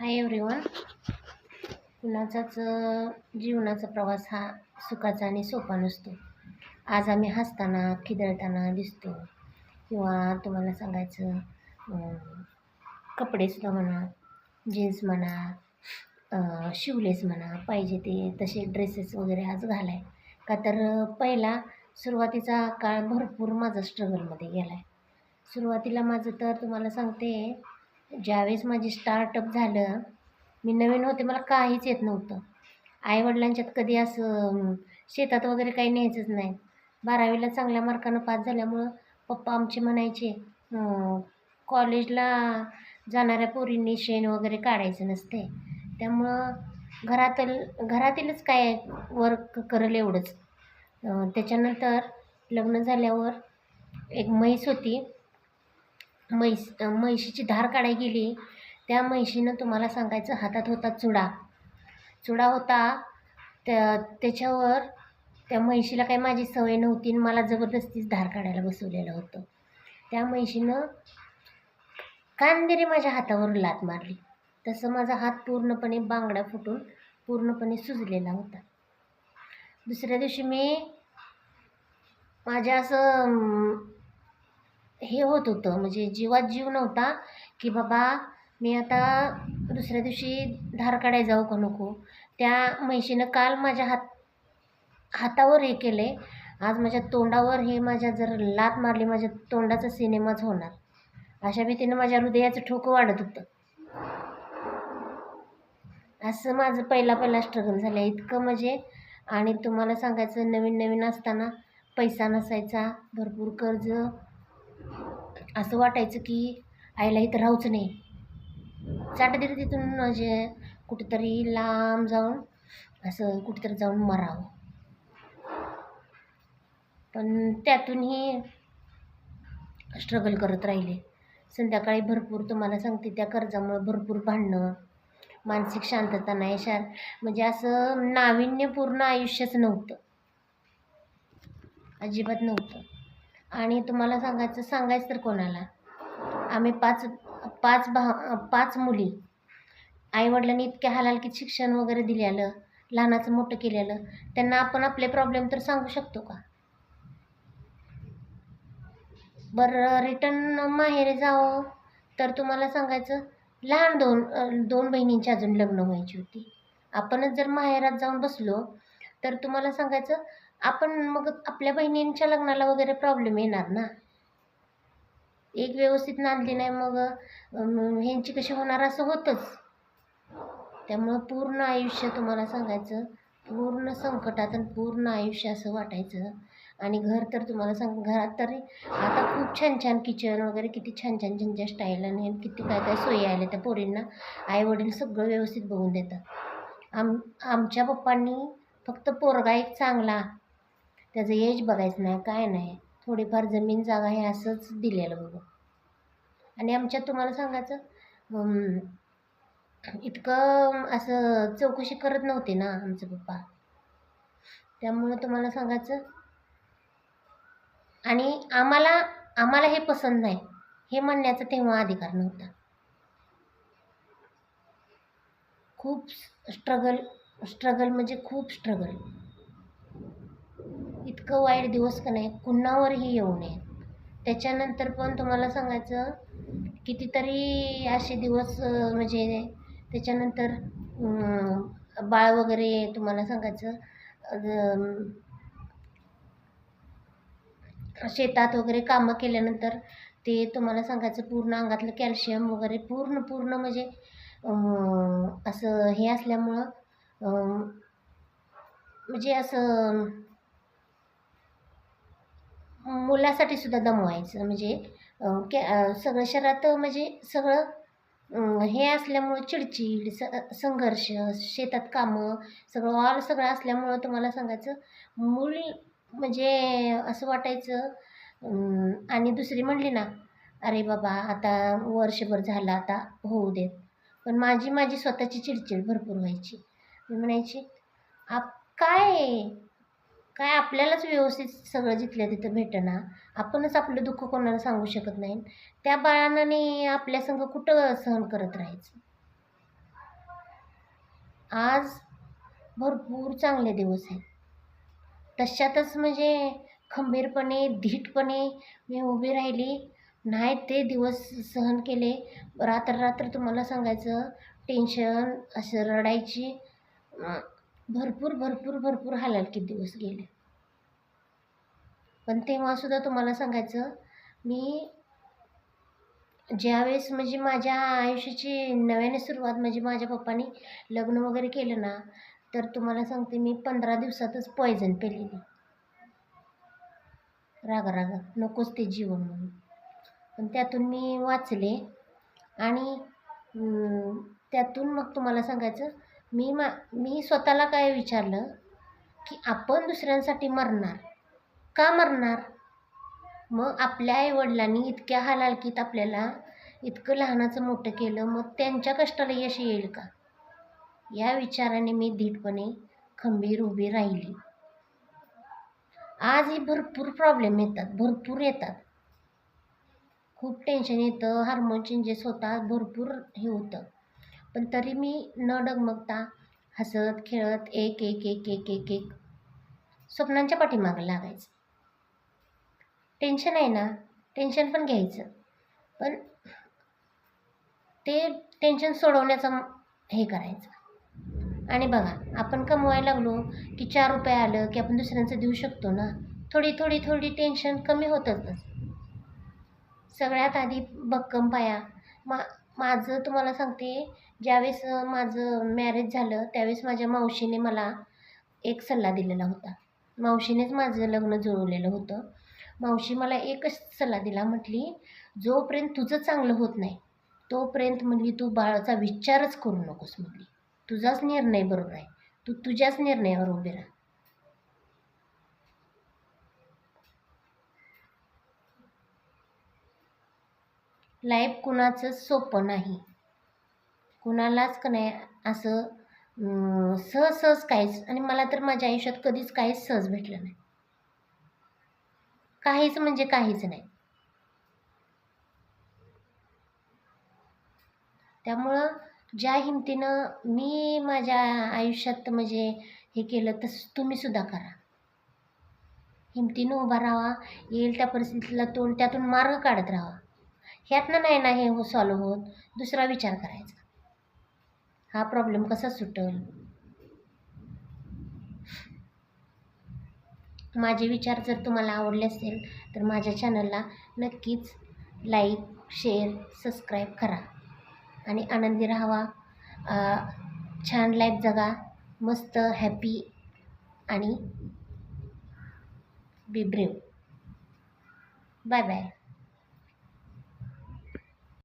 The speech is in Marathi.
हाय एव्हरीवन कुणाचाच जीवनाचा प्रवास हा सुखाचा आणि सोपा नसतो. आज आम्ही हसताना खिदळताना दिसतो. किंवा तुम्हाला सांगायचं कपडेसुद्धा म्हणा जीन्स म्हणा शिवलेस म्हणा पाहिजे ते तसे ड्रेसेस वगैरे आज घालाय. का तर पहिला सुरुवातीचा काळ भरपूर माझा स्ट्रगलमध्ये गेला आहे सुरुवातीला माझं तर तुम्हाला सांगते ज्यावेळेस माझी स्टार्टअप झालं मी नवीन होते मला काहीच येत नव्हतं. आईवडिलांच्यात कधी असं शेतात वगैरे काही न्यायचंच नाही. बारावीला चांगल्या मार्कानं पास झाल्यामुळं पप्पा आमचे म्हणायचे कॉलेजला जाणाऱ्या पोरींनी शेण वगैरे काढायचं नसते त्यामुळं घरातल घरातीलच काय वर्क करेल एवढंच. त्याच्यानंतर लग्न झाल्यावर एक म्हैस होती. म्हैस म्हैशीची धार काढाय गेली. त्या म्हैशीनं तुम्हाला सांगायचं हातात होता चुडा. चुडा होता त्या त्याच्यावर त्या म्हैशीला काही माझी सवय नव्हती आणि मला जबरदस्तीच धार काढायला बसवलेलं होतं. त्या म्हैशीनं कांदेरी माझ्या हातावर लात मारली. तसं माझा हात पूर्णपणे बांगडा फुटून पूर्णपणे सुजलेला होता. दुसऱ्या दिवशी मी माझ्या असं हे होत होतं. म्हणजे जीवात जीव नव्हता की बाबा मी आता दुसऱ्या दिवशी धार काढायला जाऊ का नको? त्या म्हैशीनं काल माझ्या हात हातावर हे केले. आज माझ्या तोंडावर हे माझ्या जर लात मारली माझ्या तोंडाचा सिनेमाच होणार. अशा भीतीनं माझ्या हृदयाचं ठोकं वाढत होतं. असं माझं पहिला पहिला स्ट्रगल झालं. इतकं म्हणजे आणि तुम्हाला सांगायचं नवीन नवीन असताना पैसा नसायचा भरपूर कर्ज असं वाटायचं की आईला इथं राहूच नाही. चाट तिथून म्हणजे कुठेतरी लांब जाऊन असं कुठेतरी जाऊन मरावं. पण त्यातूनही स्ट्रगल करत राहिले. संध्याकाळी भरपूर तुम्हाला सांगते त्या कर्जामुळं भरपूर भांडणं मानसिक शांतता नाही शार म्हणजे असं नाविन्यपूर्ण आयुष्यच नव्हतं. अजिबात नव्हतं. आणि तुम्हाला सांगायचं सांगायचं तर कोणाला? आम्ही पाच पाच भा पाच मुली. आईवडिलांनी इतक्या हलालकीत शिक्षण वगैरे दिलेलं लहानाचं मोठं केलेलं त्यांना आपण आपले प्रॉब्लेम तर सांगू शकतो का? बरं रिटर्न माहेरी जावं. तर तुम्हाला सांगायचं लहान दोन दोन बहिणींची अजून लग्न व्हायची होती. आपणच जर माहेरात जाऊन बसलो तर तुम्हाला सांगायचं आपण मग आपल्या बहिणींच्या लग्नाला वगैरे प्रॉब्लेम येणार ना? एक व्यवस्थित नांदली नाही मग ह्यांची कशी होणार असं होतंच. त्यामुळं पूर्ण आयुष्य तुम्हाला सांगायचं पूर्ण संकटात आणि पूर्ण आयुष्य असं वाटायचं. आणि घर तर तुम्हाला सांग घरात तरी आता खूप छान छान किचन वगैरे किती छान छान त्यांच्या स्टाईल आणि किती काय काय सोयी आल्या त्या पोरींना. आईवडील सगळं व्यवस्थित बघून देतात. आम आमच्या पप्पांनी फक्त पोरगा एक चांगला त्याचं एज बघायचं नाही काय नाही. थोडीफार जमीन जागा हे असंच दिलेलं बघू. आणि आमच्यात तुम्हाला सांगायचं इतकं असं चौकशी करत नव्हते ना आमचे पप्पा. त्यामुळं तुम्हाला सांगायचं आणि आम्हाला आम्हाला हे पसंत नाही. हे म्हणण्याचा तेव्हा अधिकार नव्हता. खूप स्ट्रगल स्ट्रगल म्हणजे खूप स्ट्रगल इतकं वाईट दिवस का नाही कुणावरही येऊ नये. त्याच्यानंतर पण तुम्हाला सांगायचं कितीतरी असे दिवस म्हणजे त्याच्यानंतर बाळ वगैरे तुम्हाला सांगायचं शेतात वगैरे कामं केल्यानंतर ते तुम्हाला सांगायचं पूर्ण अंगातलं कॅल्शियम वगैरे पूर्ण पूर्ण म्हणजे असं हे असल्यामुळं म्हणजे असं मुलासाठी सुद्धा दमवायचं. म्हणजे कॅ सगळं शहरात म्हणजे सगळं हे असल्यामुळं चिडचिड स संघर्ष शेतात कामं सगळं ऑल सगळं असल्यामुळं तुम्हाला सांगायचं मूल म्हणजे असं वाटायचं आणि दुसरी म्हणली ना अरे बाबा आता वर्षभर झालं आता होऊ देत. पण माझी माझी स्वतःची चिडचिड भरपूर व्हायची. मी म्हणायची आप काय काय आपल्यालाच व्यवस्थित सगळं जिथल्या तिथं भेटेना आपणच आपलं दुःख कोणाला सांगू शकत नाही. त्या बाळानं आपल्या संग कुठं सहन करत राहायचं? आज भरपूर चांगले दिवस आहेत. तशातच म्हणजे खंबीरपणे धीटपणे मी उभी राहिली. नाही ते दिवस सहन केले. रात्र रात्र तुम्हाला सांगायचं टेन्शन असं रडायची. भरपूर भरपूर भरपूर हालाकीत दिवस गेले. पण तेव्हासुद्धा तुम्हाला सांगायचं मी ज्यावेळेस म्हणजे माझ्या आयुष्याची नव्याने सुरुवात म्हणजे माझ्या पप्पानी लग्न वगैरे केलं ना तर तुम्हाला सांगते मी पंधरा दिवसातच पॉयझन पेलेली रागा रागा नकोच ते जीवन म्हणून. पण त्यातून मी वाचले आणि त्यातून मग तुम्हाला सांगायचं मी मा मी स्वतःला काय विचारलं की आपण दुसऱ्यांसाठी मरणार? का मरणार? मग आपल्या आईवडिलांनी इतक्या हालालकीत आपल्याला इतकं लहानाचं मोठं केलं मग त्यांच्या कष्टाला यश येईल का? या विचाराने मी धीटपणे खंबीर उभी राहिली. आजही भरपूर प्रॉब्लेम येतात भरपूर येतात. खूप टेन्शन येतं हार्मोन चेंजेस होतात भरपूर हे होतं. पण तरी मी न डगमगता हसत खेळत एक एक एक एक एक एक स्वप्नांच्या पाठीमागं लागायचं. टेन्शन आहे ना टेन्शन पण घ्यायचं. पण ते टेन्शन सोडवण्याचं हे करायचं. आणि बघा आपण कमवायला लागलो की चार रुपये आलं की आपण दुसऱ्यांचं देऊ शकतो ना? थोडी थोडी थोडी टेन्शन कमी होतच सगळ्यात आधी भक्कम पाया. मा माझं तुम्हाला सांगते ज्यावेळेस माझं मॅरेज झालं त्यावेळेस माझ्या मावशीने मला एक सल्ला दिलेला होता. मावशीनेच माझं लग्न जुळवलेलं होतं. मावशी मला एकच सल्ला दिला म्हटली जोपर्यंत तुझं चांगलं होत नाही तोपर्यंत म्हणली तू बाळाचा विचारच करू नकोस म्हटली. तुझाच निर्णय बरोबर आहे. तू तुझ्याच निर्णयावर उभे राहा. लाईफ कुणाचंच सोपं नाही. कुणालाच का नाही असं सहज सहज काहीच आणि मला तर माझ्या आयुष्यात कधीच काहीच सहज भेटलं नाही. काहीच म्हणजे काहीच नाही. त्यामुळं ज्या हिमतीनं मी माझ्या आयुष्यात म्हणजे हे केलं तसं तुम्ही सुद्धा करा. हिमतीनं उभा राहा येईल त्या परिस्थितीला तोंड त्यातून मार्ग काढत राहा. ह्यातनं नाही ना हे हो सॉल्व होत. दुसरा विचार करायचा. हा प्रॉब्लेम कसा सुटल? माझे विचार जर तुम्हाला आवडले असेल तर माझ्या चॅनलला नक्कीच लाईक शेअर सबस्क्राईब करा. आणि आनंदी राहावा. छान लाईफ जगा. मस्त हॅपी आणि बी ब्रेव बाय बाय